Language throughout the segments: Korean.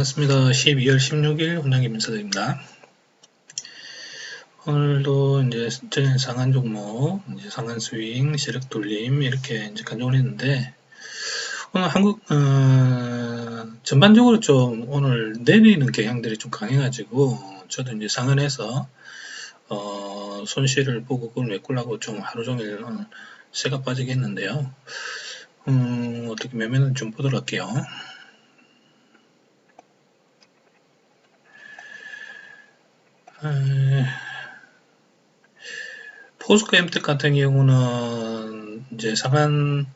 반갑습니다. 12월 16일 운영 김민서입니다. 오늘도 이제 전일 상한 종목, 이제 상한 스윙, 세력 돌림 이렇게 이제 간종을 했는데 오늘 한국 어, 전반적으로 좀 오늘 내리는 경향들이 좀 강해가지고 저도 이제 상한에서 어, 손실을 보고 그걸 메꾸려고 좀 하루 종일 어, 새가 빠지게 했는데요. 음, 어떻게 매매는 좀 보도록 할게요. 포스코 엠텍 같은 경우는 이제 상한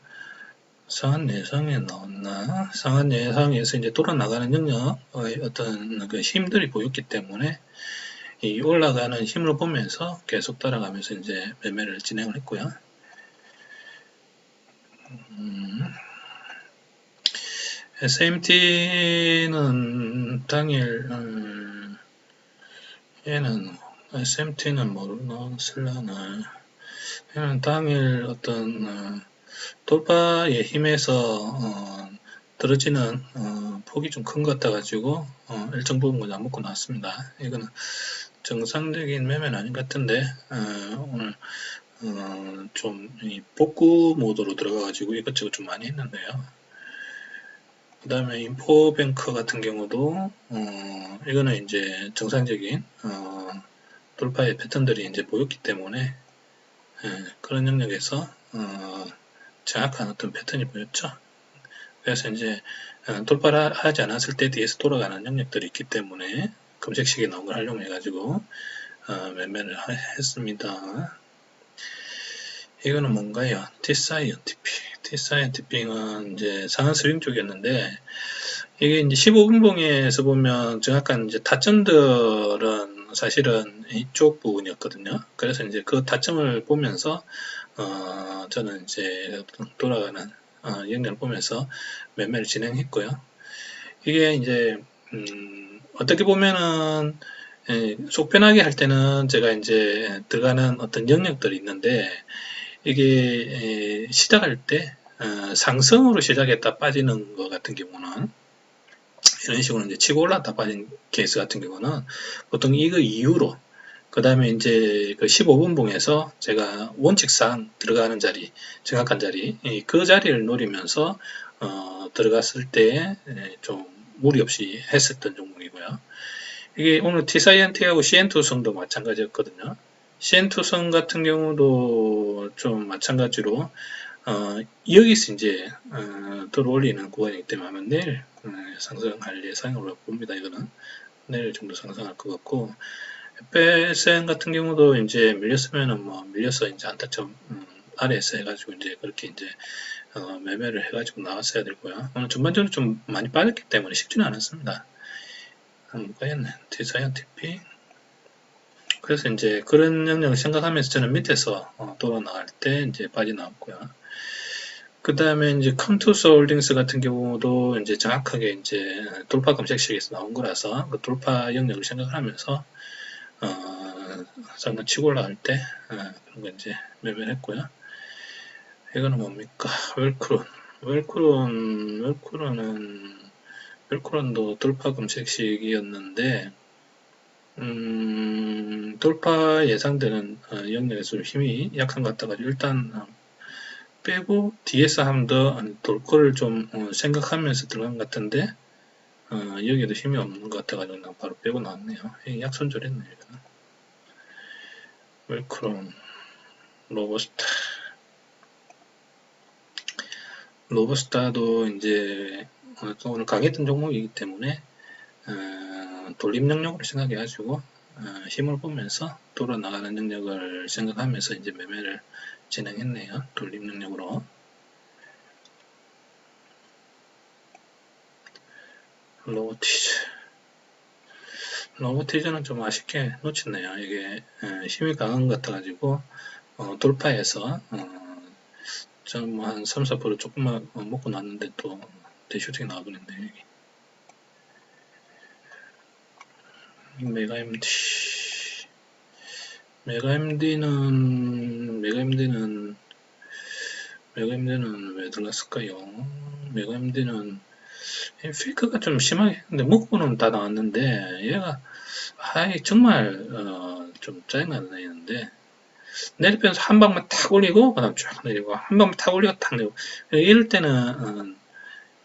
상한 예상에 나왔나 상한 예상에서 이제 돌아 나가는 영역 어떤 그 힘들이 보였기 때문에 이 올라가는 힘을 보면서 계속 따라가면서 이제 매매를 진행을 했고요. 음, SMT는 당일 음, 얘는 SMT는 모르나 슬라나 얘는 당일 어떤 어, 돌파의 힘에서 어, 떨어지는 어, 폭이 좀 큰 것 같아 가지고 어, 일정 부분 그냥 먹고 나왔습니다. 이거는 정상적인 매매는 아닌 것 같은데 어, 오늘 어, 좀이 복구 모드로 들어가 가지고 이것저것 좀 많이 했는데요. 그 다음에 인포뱅크 같은 경우도 어, 이거는 이제 정상적인 어, 돌파의 패턴들이 이제 보였기 때문에 예, 그런 영역에서 어, 정확한 어떤 패턴이 보였죠. 그래서 이제 어, 돌파를 하지 않았을 때 뒤에서 돌아가는 영역들이 있기 때문에 검색식에 나온 걸 활용해 가지고 어, 매매를 하, 했습니다. 이거는 뭔가요? T사이언티픽. T사이언티픽은 이제 상한 스윙 쪽이었는데 이게 이제 15분 봉에서 보면 정확한 이제 타점들은 사실은 이쪽 부분이었거든요. 그래서 이제 그 타점을 보면서 어, 저는 이제 돌아가는 어, 영역을 보면서 매매를 진행했고요. 이게 이제 음, 어떻게 보면은 예, 속 편하게 할 때는 제가 이제 들어가는 어떤 영역들이 있는데 이게 시작할 때 어, 상승으로 시작했다 빠지는 것 같은 경우는 이런 식으로 이제 치고 올랐다 빠진 케이스 같은 경우는 보통 이거 이후로 그 다음에 이제 그 15분 봉에서 제가 원칙상 들어가는 자리 정확한 자리 그 자리를 노리면서 어, 들어갔을 때 좀 무리 없이 했었던 종목이고요. 이게 오늘 T사이언트하고 CN2성도 마찬가지였거든요. CN2성 같은 경우도 좀 마찬가지로 어, 여기서 이제 어, 들어올리는 구간이기 때문에 내일 어, 상승할 예상으로 봅니다. 이거는 내일 정도 상승할 것 같고 FSN 같은 경우도 이제 밀렸으면은 뭐 밀려서 이제 안타점 음, 아래에서 해가지고 이제 그렇게 이제 어, 매매를 해가지고 나왔어야 되고요. 오늘 전반적으로 좀 많이 빠졌기 때문에 쉽지는 않았습니다. 한번 까였네. 디자이언TP 그래서 이제 그런 영역을 생각하면서 저는 밑에서 어, 돌아 나갈 때 이제 빠져나왔고요. 그 다음에 이제 컴투스 홀딩스 같은 경우도 이제 정확하게 이제 돌파 검색식에서 나온 거라서 그 돌파 영역을 생각하면서 어, 잠깐 치고 올라갈 때 어, 그런 거 이제 매매를 했고요. 이거는 뭡니까? 웰크론. 웰크론, 웰크론은 웰크론도 돌파 검색식이었는데 음, 돌파 예상되는 어, 영역에서 힘이 약한 것 같아가지고 일단 어, 빼고 뒤에서 한 더 돌 거를 좀 어, 생각하면서 들어간 것 같은데 어, 여기에도 힘이 없는 것 같아가지고 바로 빼고 나왔네요. 약손절했네요. 이거는. 웰크론 로버스타 로버스타도 이제 오늘 강했던 종목이기 때문에 어, 돌림 영역으로 생각해 가지고 어, 힘을 보면서 돌아 나가는 영역을 생각하면서 이제 매매를 진행했네요. 돌림 영역으로. 로보티즈. 로보티즈는 좀 아쉽게 놓쳤네요. 이게 에, 힘이 강한 것 같아가지고 어, 돌파해서 어, 좀한 3, 4% 조금만 어, 먹고 났는데 또 대슈팅이 나와버렸네요. 메가 MD 메가 MD는 메가 MD는 메가 MD는 왜 들어갔을까요? 메가 MD는 이 페이크가 좀 심하게 했는데 먹고는 다 나왔는데 얘가 아이 정말 어, 좀 짜증나는 애였는데 내리면서 한 방만 탁 올리고 그 다음 쭉 내리고 한 방만 탁 올리고 탁 내리고 이럴 때는 어,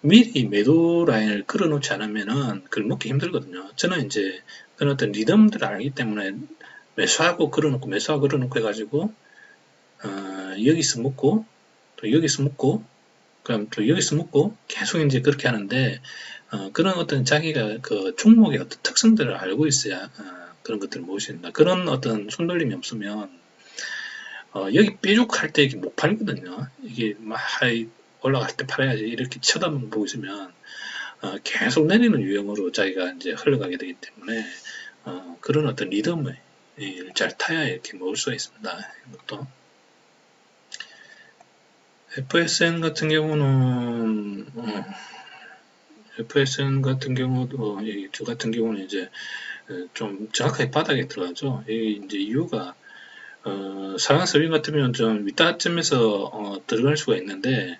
미리 매도 라인을 걸어놓지 않으면은 그걸 먹기 힘들거든요. 저는 이제 그런 어떤 리듬들을 알기 때문에 매수하고 걸어놓고 매수하고 걸어놓고 해가지고 어, 여기서 먹고 또 여기서 먹고 그럼 또 여기서 먹고 계속 이제 그렇게 하는데 어, 그런 어떤 자기가 그 종목의 어떤 특성들을 알고 있어야 어, 그런 것들을 있다. 그런 어떤 손돌림이 없으면 어, 여기 삐죽할 때 이게 못 팔거든요. 이게 막 올라갈 때 팔아야지 이렇게 쳐다보고 있으면 어, 계속 내리는 유형으로 자기가 이제 흘러가게 되기 때문에 어, 그런 어떤 리듬을 예, 잘 타야 이렇게 먹을 수가 있습니다. 이것도 FSN 같은 경우는 어, FSN 같은 경우도 이두 같은 경우는 이제 어, 좀 정확하게 바닥에 들어가죠. 이 이제 이유가 어, 상한 서빙 같으면 좀 윗다쯤에서 어, 들어갈 수가 있는데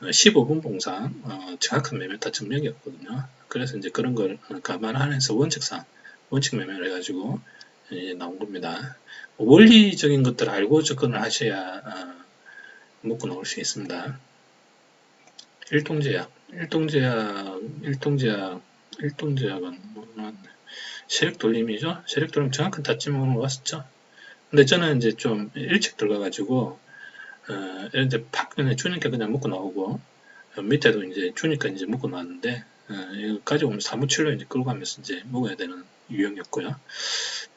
15분 봉상 어, 정확한 매매 타점력이었거든요. 그래서 이제 그런 걸 감안하면서 원칙상 원칙 매매를 해가지고 이제 나온 겁니다. 원리적인 것들을 알고 접근을 하셔야 어, 먹고 나올 수 있습니다. 일동제약, 일동제약, 일동제약, 일동제약은 뭐, 세력 돌림이죠. 세력 돌림 정확한 타점으로 왔었죠. 근데 저는 이제 좀 일찍 들어가가지고 어, 이제 팍 그냥 주니까 그냥 먹고 나오고 어, 밑에도 이제 주니까 이제 먹고 나왔는데 어, 이거 가져오면 사무실로 이제 끌고 가면서 이제 먹어야 되는 유형이었고요.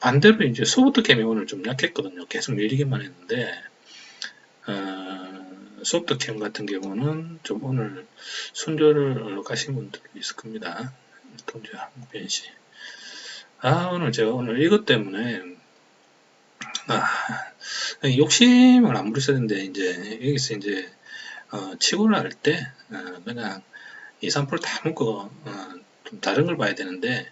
반대로 이제 소프트 캠이 오늘 좀 약했거든요. 계속 밀리기만 했는데 어, 소프트 캠 같은 경우는 좀 오늘 순조를 가신 분들이 있을 겁니다. 동주 한국변시. 아 오늘 제가 오늘 이것 때문에 아, 욕심을 안 부렸어야 되는데, 이제, 여기서 이제, 어, 치고를 할 때, 어, 그냥 2, 3%다 먹고, 어, 좀 다른 걸 봐야 되는데,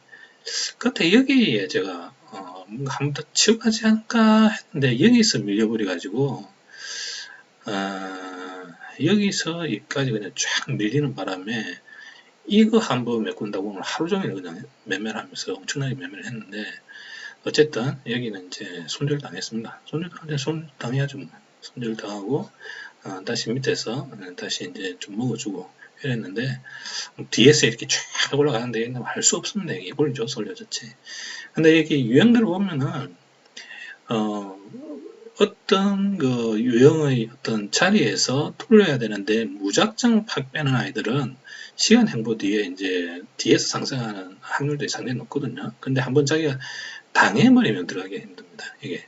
그때 여기에 제가, 어, 뭔가 한 번 더 치고 가지 않을까 했는데, 여기서 밀려버려 가지고, 어, 여기서 여기까지 그냥 쫙 밀리는 바람에, 이거 한 번 메꾼다고 오늘 하루 종일 그냥 매매를 하면서 엄청나게 매매를 했는데, 어쨌든 여기는 이제 손절 당했습니다. 손절 당해 손 당해야죠. 뭐. 손절 당하고 어, 다시 밑에서 어, 다시 이제 좀 먹어주고 이랬는데 뒤에서 이렇게 쫙 올라가는데 할 수 없습니다. 이걸 줘서 올려졌지. 근데 여기 유형들을 보면은 어, 어떤 그 유형의 어떤 자리에서 돌려야 되는데 무작정 팍 빼는 아이들은 시간 행보 뒤에 이제 뒤에서 상승하는 확률도 상당히 높거든요. 근데 한번 자기가 당해버리면 들어가기 힘듭니다. 이게.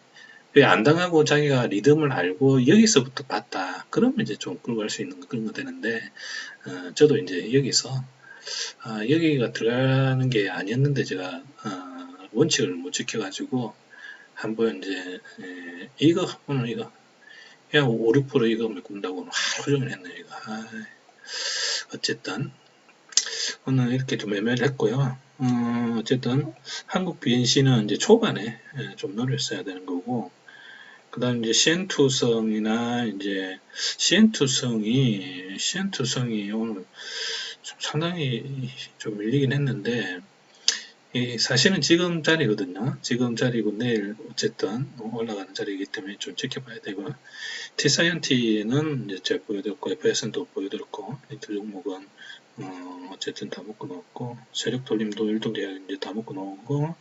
안 당하고 자기가 리듬을 알고 여기서부터 봤다. 그러면 이제 좀 끌고 갈 수 있는 그런 거 되는데, 어, 저도 이제 여기서, 어, 여기가 들어가는 게 아니었는데 제가, 어, 원칙을 못 지켜가지고, 한번 이제, 에, 이거, 오늘 이거, 그냥 5, 6% 이거 메꾼다고 하루 종일 했네, 이거. 아, 어쨌든, 오늘 이렇게 좀 매매를 했고요. 어, 어쨌든 한국 BNC는 이제 초반에 예, 좀 노렸어야 되는 거고 그 다음 이제 CN2성이나 이제 CN2성이 CN2성이 오늘 좀 상당히 좀 밀리긴 했는데 이 사실은 지금 자리거든요. 지금 자리고 내일 어쨌든 올라가는 자리이기 때문에 좀 지켜봐야 되고 T사이언티는 이제 보여드렸고 FSN도 보여드렸고 이 두 종목은 어, 어쨌든 다 먹고 넣었고 세력 돌림도 일동 대학 이제 다 먹고 넣었고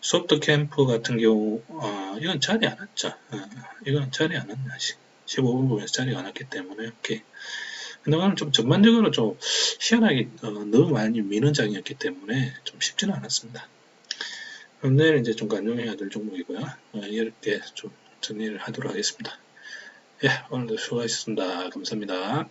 소프트 캠프 같은 경우 어, 이건 자리 안 왔죠. 어, 이건 자리 안 왔네 아직 15분 부분에서 자리 안 왔기 때문에 이렇게 근데 오늘 좀 전반적으로 좀 희한하게 어, 너무 많이 미는 장이었기 때문에 좀 쉽지는 않았습니다. 내일 이제 좀 간용해야 될 종목이고요. 어, 이렇게 좀 정리를 하도록 하겠습니다. 예, 오늘도 수고하셨습니다. 감사합니다.